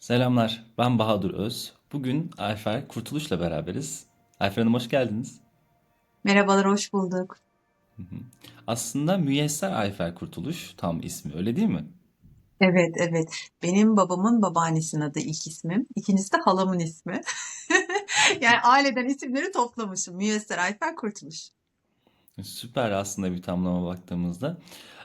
Selamlar, ben Bahadır Öz. Bugün Ayfer Kurtuluş'la beraberiz. Ayfer Hanım hoş geldiniz. Merhabalar, hoş bulduk. Hı hı. Aslında Müyesser Ayfer Kurtuluş tam ismi öyle değil mi? Evet, evet. Benim babamın babaannesinin adı ilk ismim. İkincisi de halamın ismi. Yani aileden isimleri toplamışım. Müyesser Ayfer Kurtuluş. Süper aslında bir tamlama baktığımızda.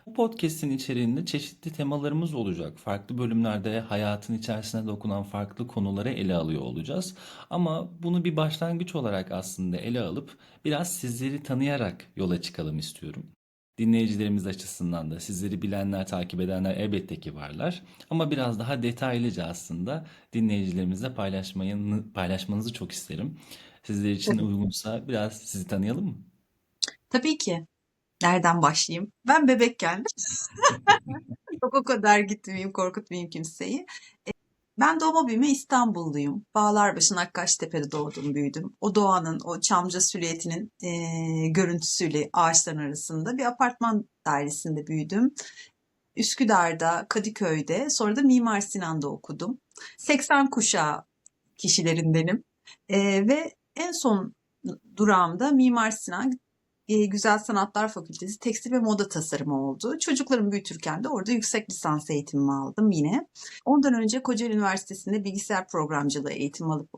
Bu podcast'in içeriğinde çeşitli temalarımız olacak. Farklı bölümlerde hayatın içerisine dokunan farklı konuları ele alıyor olacağız. Ama bunu bir başlangıç olarak aslında ele alıp biraz sizleri tanıyarak yola çıkalım istiyorum. Dinleyicilerimiz açısından da sizleri bilenler, takip edenler elbette ki varlar. Ama biraz daha detaylıca aslında dinleyicilerimizle paylaşmayı, paylaşmanızı çok isterim. Sizler için uygunsa biraz sizi tanıyalım mı? Tabii ki. Nereden başlayayım? Ben bebekken, çok o kadar gitmeyeyim, korkutmayayım kimseyi. Ben doğma büyüme İstanbulluyum. Bağlarbaşı Nakkaştepe'de doğdum, büyüdüm. O doğanın, o Çamlıca Süliyeti'nin eee, görüntüsüyle ağaçların arasında bir apartman dairesinde büyüdüm. Üsküdar'da, Kadıköy'de, sonra da Mimar Sinan'da okudum. 80 kuşağı kişilerindenim. Eee, ve en son durağımda Mimar Sinan e, Güzel Sanatlar Fakültesi Tekstil ve Moda Tasarımı oldu. Çocuklarımı büyütürken de orada yüksek lisans eğitimimi aldım yine. Ondan önce Kocaeli Üniversitesi'nde bilgisayar programcılığı eğitim alıp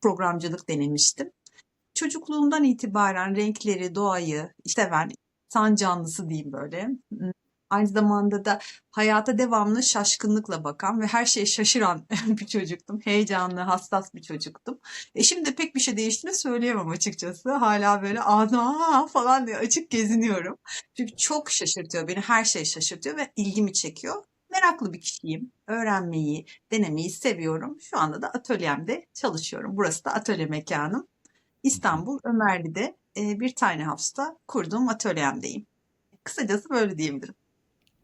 programcılık denemiştim. Çocukluğumdan itibaren renkleri, doğayı seven, insan canlısı diyeyim böyle. Aynı zamanda da hayata devamlı şaşkınlıkla bakan ve her şeye şaşıran bir çocuktum. Heyecanlı, hassas bir çocuktum. E şimdi pek bir şey değiştiğini söyleyemem açıkçası. Hala böyle ağzım aa falan diye açık geziniyorum. Çünkü çok şaşırtıyor beni. Her şey şaşırtıyor ve ilgimi çekiyor. Meraklı bir kişiyim. Öğrenmeyi, denemeyi seviyorum. Şu anda da atölyemde çalışıyorum. Burası da atölye mekanım. İstanbul Ömerli'de e, bir tiny house'ta kurduğum atölyemdeyim. Kısacası böyle diyebilirim.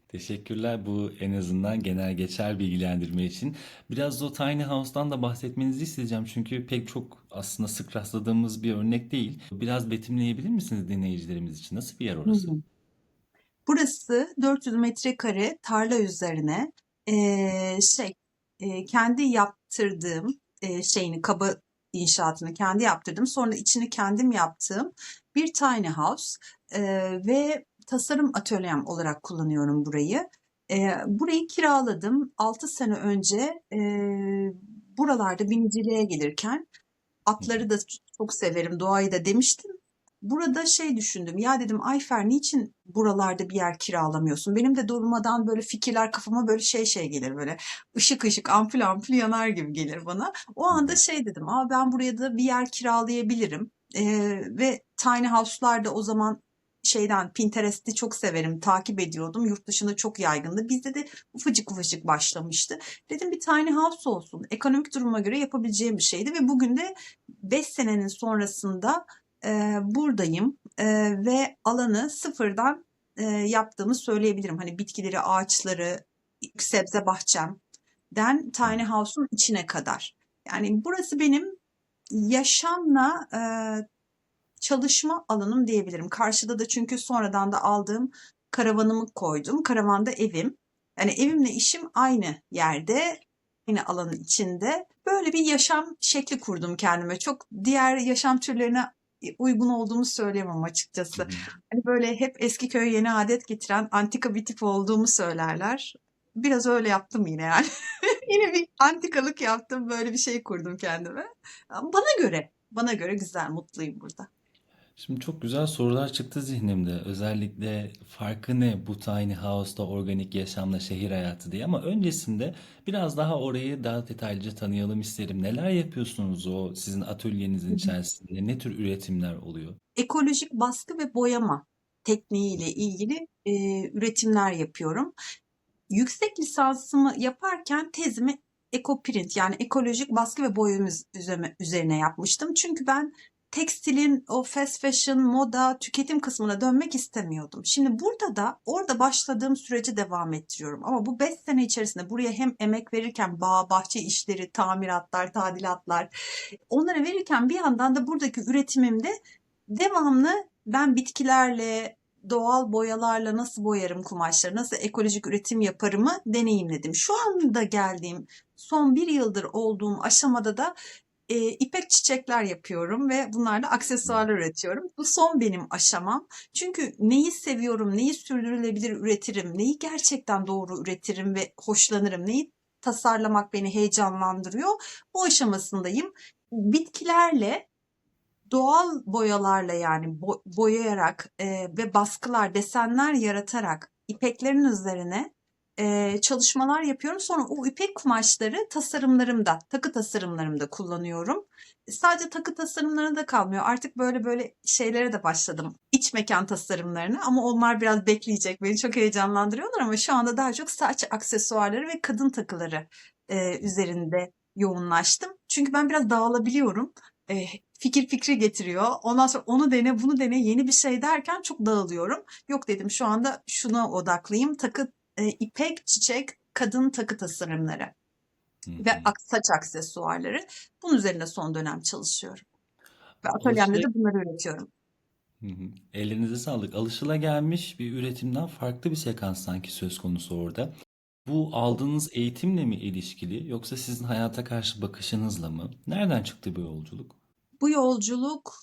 Teşekkürler bu en azından genel geçer bilgilendirme için. Biraz da o Tiny House'dan da bahsetmenizi isteyeceğim. Çünkü pek çok aslında sık rastladığımız bir örnek değil. Biraz betimleyebilir misiniz dinleyicilerimiz için? Nasıl bir yer Hı orası? hı. Burası 400 metrekare tarla üzerine eee, şey eee, kendi yaptırdığım eee, şeyini kaba inşaatını kendi yaptırdım. Sonra içini kendim yaptığım bir tiny house Eee, ve tasarım atölyem olarak kullanıyorum burayı. Eee, burayı kiraladım 6 sene önce eee, buralarda biniciliğe gelirken. Atları da çok severim, doğayı da demiştim. Burada şey düşündüm, ya dedim Ayfer niçin buralarda bir yer kiralamıyorsun? Benim de durmadan böyle fikirler kafama böyle şey şey gelir böyle ışık ışık ampul ampul yanar gibi gelir bana. O anda şey dedim, aa ben buraya da bir yer kiralayabilirim. Ee, ve tiny house'lar da o zaman şeyden Pinterest'i çok severim, takip ediyordum. Yurt dışında çok yaygındı. Bizde de ufacık ufacık başlamıştı. Dedim bir tiny house olsun. Ekonomik duruma göre yapabileceğim bir şeydi ve bugün de 5 senenin sonrasında e, buradayım E, ve alanı sıfırdan e, yaptığımı söyleyebilirim. Hani bitkileri, ağaçları, sebze bahçemden Hı tiny house'un içine kadar. Yani burası benim yaşamla e, çalışma alanım diyebilirim. Karşıda da çünkü sonradan da aldığım karavanımı koydum. Karavanda evim. Yani evimle işim aynı yerde, aynı alanın içinde. Böyle bir yaşam şekli kurdum kendime. Çok diğer yaşam türlerine uygun olduğumu söyleyemem açıkçası. Hani böyle hep eski köy yeni adet getiren antika bir tip olduğumu söylerler. Biraz öyle yaptım yine yani. Yine bir antikalık yaptım, böyle bir şey kurdum kendime. Bana göre, bana göre güzel, mutluyum burada. Şimdi çok güzel sorular çıktı zihnimde. Özellikle farkı ne bu tiny house'da organik yaşamla şehir hayatı diye. Ama öncesinde biraz daha orayı daha detaylıca tanıyalım isterim. Neler yapıyorsunuz o sizin atölyenizin içerisinde? Ne tür üretimler oluyor? Ekolojik baskı ve boyama tekniğiyle ilgili e, üretimler yapıyorum. Yüksek lisansımı yaparken tezimi ekoprint yani ekolojik baskı ve üzerine, üzerine yapmıştım. Çünkü ben tekstilin o fast fashion, moda, tüketim kısmına dönmek istemiyordum. Şimdi burada da orada başladığım süreci devam ettiriyorum. Ama bu 5 sene içerisinde buraya hem emek verirken bağ, bahçe işleri, tamiratlar, tadilatlar onları verirken bir yandan da buradaki üretimimde devamlı ben bitkilerle, doğal boyalarla nasıl boyarım kumaşları, nasıl ekolojik üretim yaparımı deneyimledim. Şu anda geldiğim son bir yıldır olduğum aşamada da e, ipek çiçekler yapıyorum ve bunlarla aksesuarlar üretiyorum. Bu son benim aşamam. Çünkü neyi seviyorum, neyi sürdürülebilir üretirim, neyi gerçekten doğru üretirim ve hoşlanırım, neyi tasarlamak beni heyecanlandırıyor. Bu aşamasındayım. Bitkilerle doğal boyalarla yani bo- boyayarak e, ve baskılar, desenler yaratarak ipeklerin üzerine e, çalışmalar yapıyorum. Sonra o ipek kumaşları tasarımlarımda, takı tasarımlarımda kullanıyorum. Sadece takı tasarımlarında kalmıyor. Artık böyle böyle şeylere de başladım. İç mekan tasarımlarını ama onlar biraz bekleyecek. Beni çok heyecanlandırıyorlar ama şu anda daha çok saç aksesuarları ve kadın takıları e, üzerinde yoğunlaştım. Çünkü ben biraz dağılabiliyorum. E, fikir fikri getiriyor. Ondan sonra onu dene, bunu dene, yeni bir şey derken çok dağılıyorum. Yok dedim şu anda şuna odaklıyım. Takı, e, ipek, çiçek, kadın takı tasarımları ve saç aksesuarları. Bunun üzerine son dönem çalışıyorum. Ve atölyemde Alışıla, de bunları üretiyorum. Hı hı. Ellerinize sağlık. Alışılagelmiş bir üretimden farklı bir sekans sanki söz konusu orada. Bu aldığınız eğitimle mi ilişkili yoksa sizin hayata karşı bakışınızla mı? Nereden çıktı bu yolculuk? Bu yolculuk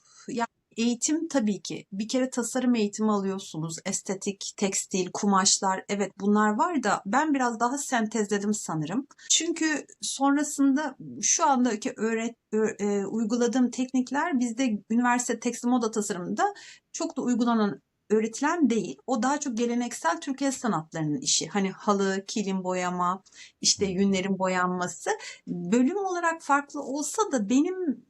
eğitim tabii ki. Bir kere tasarım eğitimi alıyorsunuz. Estetik, tekstil, kumaşlar evet bunlar var da ben biraz daha sentezledim sanırım. Çünkü sonrasında şu andaki öğret, e, uyguladığım teknikler bizde üniversite tekstil moda tasarımında çok da uygulanan öğretilen değil. O daha çok geleneksel Türkiye sanatlarının işi. Hani halı, kilim boyama, işte yünlerin boyanması. Bölüm olarak farklı olsa da benim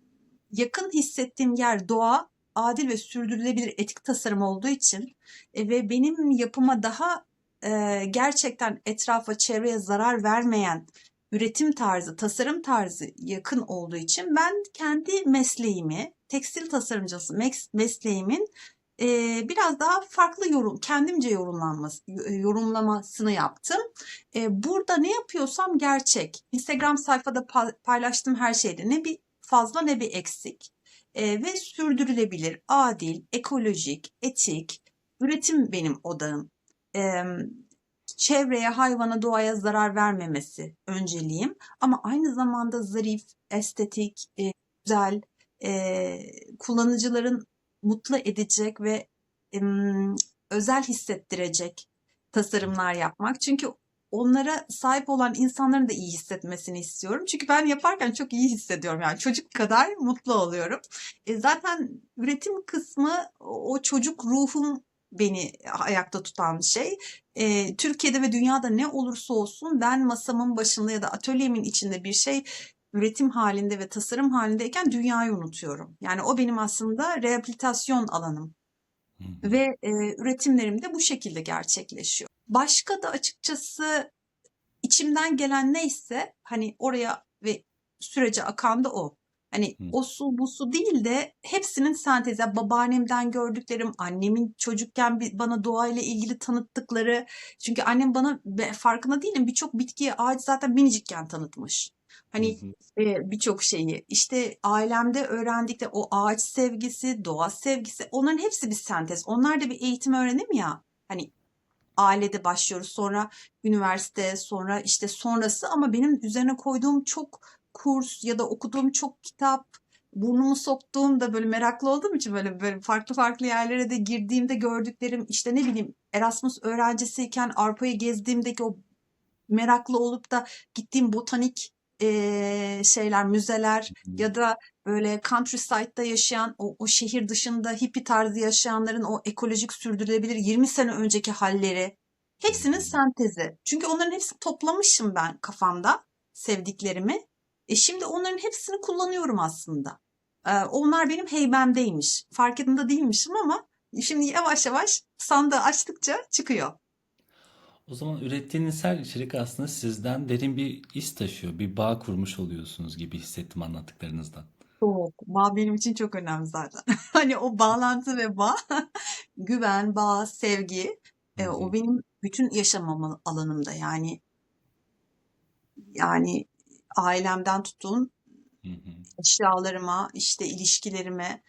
yakın hissettiğim yer doğa, adil ve sürdürülebilir etik tasarım olduğu için e, ve benim yapıma daha e, gerçekten etrafa, çevreye zarar vermeyen üretim tarzı, tasarım tarzı yakın olduğu için ben kendi mesleğimi, tekstil tasarımcısı mes- mesleğimin e, biraz daha farklı yorum, kendimce yorumlanması, yorumlamasını yaptım. Burada ne yapıyorsam gerçek. Instagram sayfada pa- paylaştığım her şeyde ne bir fazla ne bir eksik. E, ve sürdürülebilir, adil, ekolojik, etik, üretim benim odağım. Çevreye, hayvana, doğaya zarar vermemesi önceliğim. Ama aynı zamanda zarif, estetik, e, güzel, e, kullanıcıların mutlu edecek ve özel hissettirecek tasarımlar yapmak. Çünkü onlara sahip olan insanların da iyi hissetmesini istiyorum. Çünkü ben yaparken çok iyi hissediyorum. Yani çocuk kadar mutlu oluyorum. E, zaten üretim kısmı o çocuk ruhum beni ayakta tutan şey. E, Türkiye'de ve dünyada ne olursa olsun ben masamın başında ya da atölyemin içinde bir şey üretim halinde ve tasarım halindeyken dünyayı unutuyorum. Yani o benim aslında rehabilitasyon alanım hı. ve e, üretimlerim de bu şekilde gerçekleşiyor. Başka da açıkçası içimden gelen neyse hani oraya ve sürece akan da o. Hani o su bu su değil de hepsinin sentezi. Yani Babaannemden gördüklerim, annemin çocukken bana doğayla ilgili tanıttıkları. Çünkü annem bana farkında değilim birçok bitkiyi ağaç zaten minicikken tanıtmış. Hı Hani hı. e, birçok şeyi işte ailemde öğrendikleri o ağaç sevgisi, doğa sevgisi onların hepsi bir sentez. Onlar da bir eğitim öğrenim ya. Hani ailede başlıyoruz. Sonra üniversite sonra işte sonrası. Ama benim üzerine koyduğum çok kurs ya da okuduğum çok kitap burnumu soktuğum da böyle meraklı olduğum için böyle böyle farklı farklı yerlere de girdiğimde gördüklerim işte ne bileyim Erasmus öğrencisiyken Avrupa'yı gezdiğimdeki o meraklı olup da gittiğim botanik eee, şeyler, müzeler ya da böyle countryside'da yaşayan o, o şehir dışında hippie tarzı yaşayanların o ekolojik sürdürülebilir 20 sene önceki halleri hepsinin sentezi. Çünkü onların hepsini toplamışım ben kafamda sevdiklerimi. E şimdi onların hepsini kullanıyorum aslında. Ee, onlar benim heybemdeymiş. Farkında değilmişim ama şimdi yavaş yavaş sandığı açtıkça çıkıyor. O zaman ürettiğiniz her içerik aslında sizden derin bir iz taşıyor. Bir bağ kurmuş oluyorsunuz gibi hissettim anlattıklarınızdan. Çok. Bağ benim için çok önemli zaten. Hani o bağlantı ve bağ, güven, bağ, sevgi, e, o benim bütün yaşam ama- alanımda. Yani yani ailemden tutun Hı hı. eşyalarıma, işte ilişkilerime,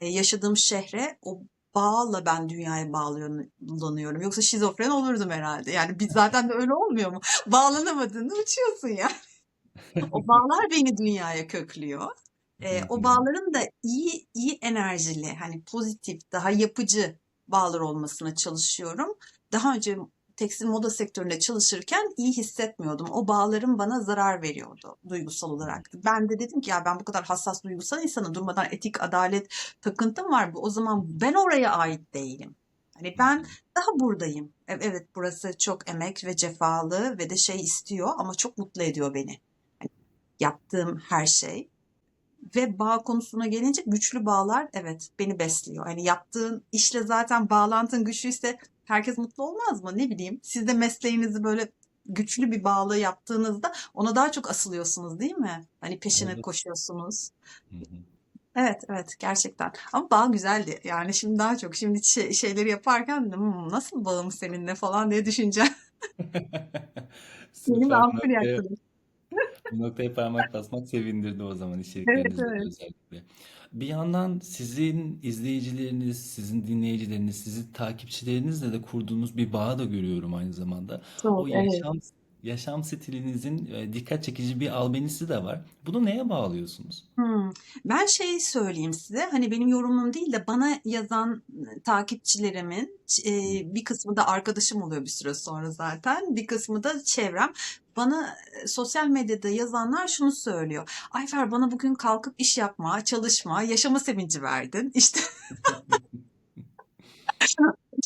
e, yaşadığım şehre o bağla ben dünyaya bağlanıyorum. Yoksa şizofren olurdum herhalde. Yani biz zaten de öyle olmuyor mu? Bağlanamadığında uçuyorsun ya. O bağlar beni dünyaya köklüyor. Ee, o bağların da iyi iyi enerjili, hani pozitif, daha yapıcı bağlar olmasına çalışıyorum. Daha önce tekstil moda sektöründe çalışırken iyi hissetmiyordum. O bağlarım bana zarar veriyordu duygusal olarak. Ben de dedim ki ya ben bu kadar hassas duygusal insanı durmadan etik, adalet takıntım var. O zaman ben oraya ait değilim. Hani ben daha buradayım. E- Evet burası çok emek ve cefalı ve de şey istiyor ama çok mutlu ediyor beni. Hani yaptığım her şey. Ve bağ konusuna gelince güçlü bağlar evet beni besliyor. Hani yaptığın işle zaten bağlantın güçlüyse herkes mutlu olmaz mı? Ne bileyim siz de mesleğinizi böyle güçlü bir bağlı yaptığınızda ona daha çok asılıyorsunuz değil mi? Hani peşine Evet. koşuyorsunuz. Hı hı. Evet evet gerçekten. Ama bağ güzeldi. Yani şimdi daha çok şimdi şey- şeyleri yaparken "Hmm, nasıl bağım seninle falan diye düşüneceğim. Bu ampul noktaya, yaktım. Bu noktaya parmak basmak sevindirdi o zaman Evet içeriklerinizde evet. özellikle. Bir yandan sizin izleyicileriniz, sizin dinleyicileriniz, sizin takipçilerinizle de kurduğunuz bir bağ da görüyorum aynı zamanda. Çok O evet. yaşam yaşam stilinizin e, dikkat çekici bir albenisi de var. Bunu neye bağlıyorsunuz? Hmm. Ben şey söyleyeyim size hani benim yorumum değil de bana yazan e, takipçilerimin e, Hı. bir kısmı da arkadaşım oluyor bir süre sonra zaten bir kısmı da çevrem bana e, sosyal medyada yazanlar şunu söylüyor. Ayfer bana bugün kalkıp iş yapma çalışma yaşama sevinci verdin. İşte.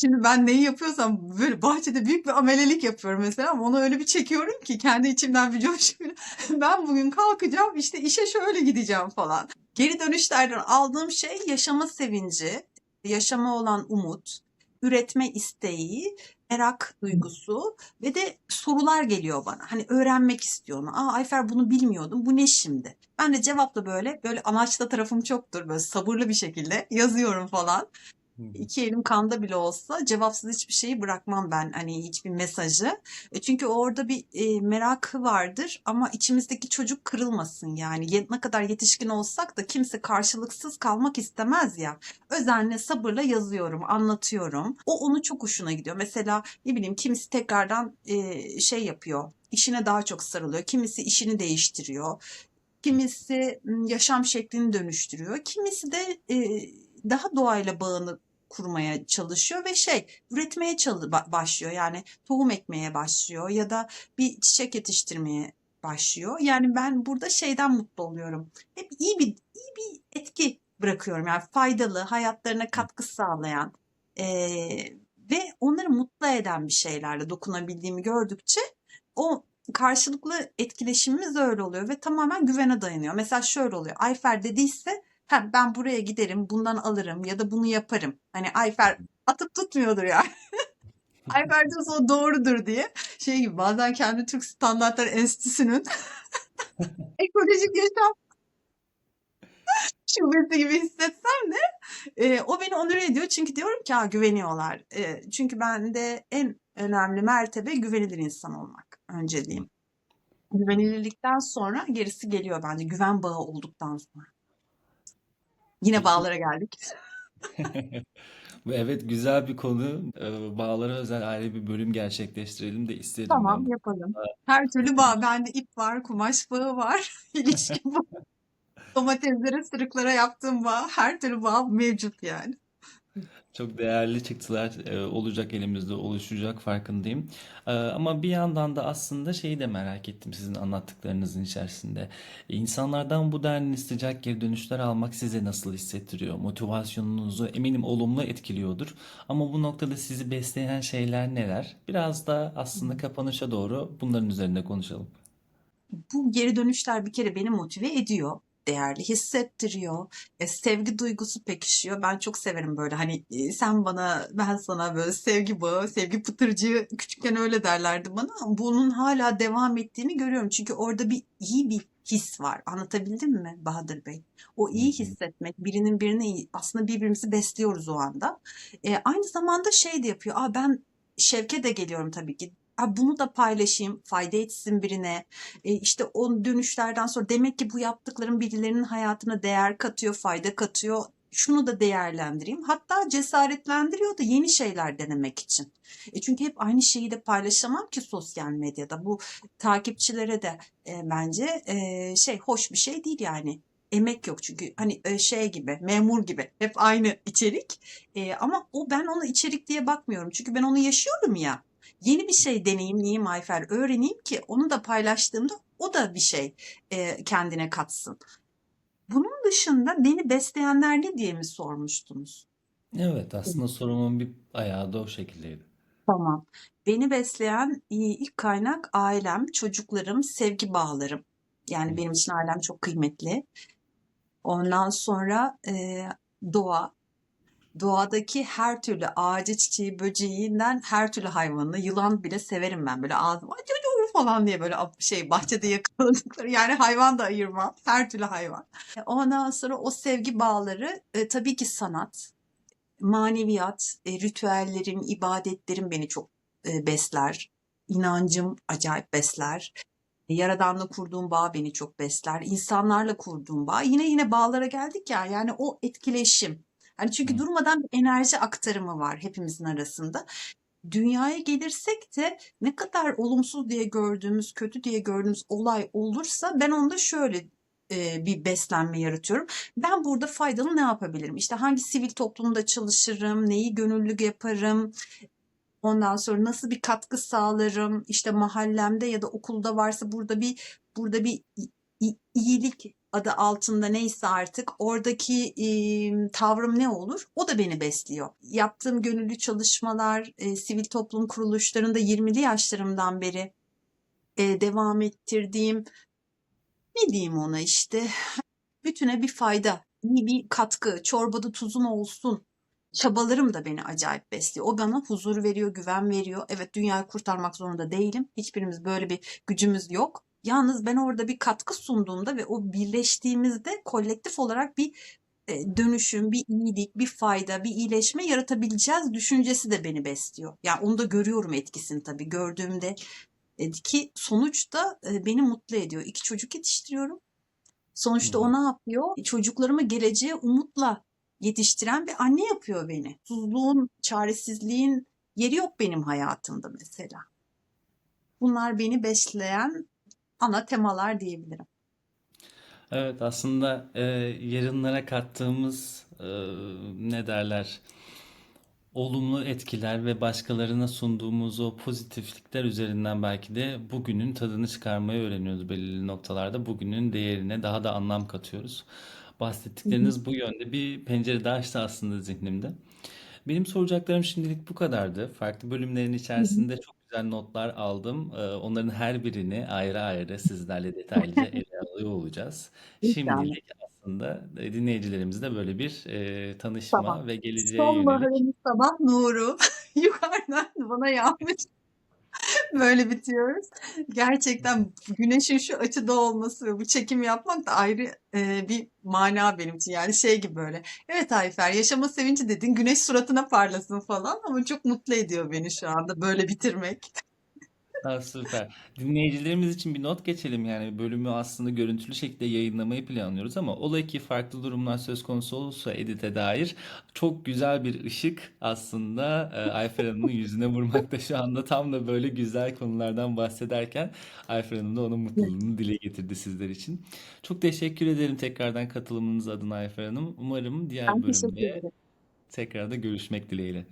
Şimdi ben neyi yapıyorsam böyle bahçede büyük bir amelelik yapıyorum mesela ama onu öyle bir çekiyorum ki kendi içimden bir coşkuyla ben bugün kalkacağım işte işe şöyle gideceğim. falan. Geri dönüşlerden aldığım şey yaşama sevinci, yaşama olan umut, üretme isteği, merak duygusu ve de sorular geliyor bana. Hani öğrenmek istiyorum. Aa Ayfer bunu bilmiyordum. Bu ne şimdi? Ben de cevapla böyle böyle amaçlı tarafım çoktur. Böyle sabırlı bir şekilde yazıyorum falan. İki elim kanda bile olsa cevapsız hiçbir şeyi bırakmam ben hani hiçbir mesajı. E, Çünkü orada bir e, vardır ama içimizdeki çocuk kırılmasın yani. Ne kadar yetişkin olsak da kimse karşılıksız kalmak istemez ya. Özenle sabırla yazıyorum, anlatıyorum. O onu çok hoşuna gidiyor. Mesela ne bileyim kimisi tekrardan e, şey yapıyor. işine daha çok sarılıyor. Kimisi işini değiştiriyor. Kimisi yaşam şeklini dönüştürüyor. Kimisi de e, daha doğayla bağını kurmaya çalışıyor ve şey üretmeye başlıyor. Yani tohum ekmeye başlıyor ya da bir çiçek yetiştirmeye başlıyor. Yani ben burada şeyden mutlu oluyorum. Hep iyi bir iyi bir etki bırakıyorum. Yani faydalı, hayatlarına katkı sağlayan eee, ve onları mutlu eden bir şeylerle dokunabildiğimi gördükçe o karşılıklı etkileşimimiz öyle oluyor ve tamamen güvene dayanıyor. Mesela şöyle oluyor. Ayfer dediyse ha, ben buraya giderim, bundan alırım ya da bunu yaparım. Hani Ayfer atıp tutmuyordur yani. Ayfer diyorsa o doğrudur diye. Şey gibi bazen kendi Türk Standartları Enstitüsü'nün ekolojik yaşam şubesi gibi hissetsem de e, o beni onur ediyor. Çünkü diyorum ki ha, güveniyorlar. E, çünkü bende en önemli mertebe güvenilir insan olmak. Önceliğim. Güvenilirlikten sonra gerisi geliyor bence. Güven bağı olduktan sonra. Yine bağlara geldik. Evet güzel bir konu. Ee, Bağlara özel ayrı bir bölüm gerçekleştirelim de isterim Tamam ben. yapalım. Her türlü bağ. Bende ip var, kumaş bağı var, ilişki bağı. Domateslere, sırıklara yaptığım bağ. Her türlü bağ mevcut yani. Çok değerli çıktılar e, olacak elimizde oluşacak farkındayım. E, ama bir yandan da aslında şeyi de merak ettim sizin anlattıklarınızın içerisinde. İnsanlardan bu denli sıcak geri dönüşler almak size nasıl hissettiriyor? Motivasyonunuzu eminim olumlu etkiliyordur. Ama bu noktada sizi besleyen şeyler neler? Biraz da aslında kapanışa doğru bunların üzerinde konuşalım. bu geri dönüşler bir kere beni motive ediyor. Değerli hissettiriyor. E, sevgi duygusu pekişiyor. Ben çok severim böyle hani e, sen bana ben sana böyle sevgi bağı, sevgi pıtırcığı küçükken öyle derlerdi bana. Bunun hala devam ettiğini görüyorum. Çünkü orada bir iyi bir his var. Anlatabildim mi Bahadır Bey? O iyi hissetmek, birinin birine iyi, aslında birbirimizi besliyoruz o anda. E, aynı zamanda şey de yapıyor. Aa, ben şevke de geliyorum tabii ki. Bunu da paylaşayım, fayda etsin birine. E, işte o dönüşlerden sonra demek ki bu yaptıklarım birilerinin hayatına değer katıyor, fayda katıyor. şunu da değerlendireyim. Hatta cesaretlendiriyor da yeni şeyler denemek için. E çünkü hep aynı şeyi de paylaşamam ki sosyal medyada. Bu takipçilere de e, bence e, şey hoş bir şey değil yani. Emek yok çünkü hani e, şey gibi memur gibi hep aynı içerik E, ama o ben ona içerik diye bakmıyorum çünkü ben onu yaşıyorum ya yeni bir şey deneyimleyeyim Ayfer öğreneyim ki onu da paylaştığımda o da bir şey e, kendine katsın. Bunun dışında beni besleyenler ne diye mi sormuştunuz? Evet, aslında sorumun bir ayağı da o şekildeydi. Tamam. Beni besleyen ilk kaynak ailem, çocuklarım, sevgi bağlarım. Yani benim için ailem çok kıymetli. Ondan sonra e, doğa, doğadaki her türlü ağacı, çiçeği, böceğinden her türlü hayvanı, yılan bile severim ben. Böyle ağzıma falan diye böyle şey bahçede yakaladıkları yani hayvan da ayırmam. Her türlü hayvan. E, Ondan sonra o sevgi bağları e, tabii ki sanat, maneviyat, e, ritüellerim, ibadetlerim beni çok e, besler. İnancım acayip besler. Yaradanla kurduğum bağ beni çok besler. İnsanlarla kurduğum bağ. Yine yine bağlara geldik ya. Yani o etkileşim. Hani çünkü durmadan bir enerji aktarımı var hepimizin arasında. Dünyaya gelirsek de ne kadar olumsuz diye gördüğümüz, kötü diye gördüğümüz olay olursa ben onda şöyle e, bir beslenme yaratıyorum. Ben burada faydalı ne yapabilirim? İşte hangi sivil toplumda çalışırım, neyi gönüllü yaparım, Ondan sonra nasıl bir katkı sağlarım? İşte mahallemde ya da okulda varsa burada bir burada bir iyilik adı altında neyse artık oradaki e, tavrım ne olur? O da beni besliyor. Yaptığım gönüllü çalışmalar, e, sivil toplum kuruluşlarında 20'li yaşlarımdan beri e, devam ettirdiğim ne diyeyim ona işte bütüne bir fayda, bir katkı, çorbada tuzum olsun. Çabalarım da beni acayip besliyor. O bana huzur veriyor, güven veriyor. Evet dünyayı kurtarmak zorunda değilim. Hiçbirimiz böyle bir gücümüz yok. Yalnız ben orada bir katkı sunduğumda ve o birleştiğimizde kolektif olarak bir e, dönüşüm, bir iyilik, bir fayda, bir iyileşme yaratabileceğiz düşüncesi de beni besliyor. Yani onu da görüyorum etkisini tabii. Gördüğümde e, ki sonuç da e, beni mutlu ediyor. İki çocuk yetiştiriyorum. Sonuçta o ne yapıyor? Çocuklarımı geleceğe umutla yetiştiren bir anne yapıyor beni. Susuzluğun, çaresizliğin yeri yok benim hayatımda mesela. Bunlar beni besleyen ana temalar diyebilirim. Evet, aslında e, yarınlara kattığımız e, ne derler? olumlu etkiler ve başkalarına sunduğumuz o pozitiflikler üzerinden belki de bugünün tadını çıkarmayı öğreniyoruz belirli noktalarda. Bugünün değerine daha da anlam katıyoruz. Bahsettikleriniz bu yönde bir pencere daha açtı aslında zihnimde. Benim soracaklarım şimdilik bu kadardı. Farklı bölümlerin içerisinde çok güzel notlar aldım. Onların her birini ayrı ayrı sizlerle detaylıca ele alıyor olacağız. Şimdilik aslında dinleyicilerimizle böyle bir e, Tamam. tanışma ve geleceğe yönelik Sonbaharın sabah nuru yukarıdan bana yağmış. Böyle bitiyoruz. Gerçekten güneşin şu açıda olması ve bu çekim yapmak da ayrı e, bir mana benim için. Yani şey gibi böyle. Evet Ayfer yaşama sevinci dedin güneş suratına parlasın falan ama çok mutlu ediyor beni şu anda böyle bitirmek. Ha, süper. Dinleyicilerimiz için bir not geçelim. Yani bölümü aslında görüntülü şekilde yayınlamayı planlıyoruz ama ola ki farklı durumlar söz konusu olursa edite dair çok güzel bir ışık aslında e, Ayfer Hanım'ın yüzüne vurmakta şu anda tam da böyle güzel konulardan bahsederken Ayfer Hanım da onun mutluluğunu dile getirdi sizler için. Çok teşekkür ederim tekrardan katılımınız adına Ayfer Hanım. Umarım diğer Ben teşekkür bölümde ederim. tekrar da görüşmek dileğiyle.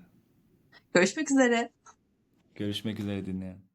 Görüşmek üzere. Görüşmek üzere dinleyen.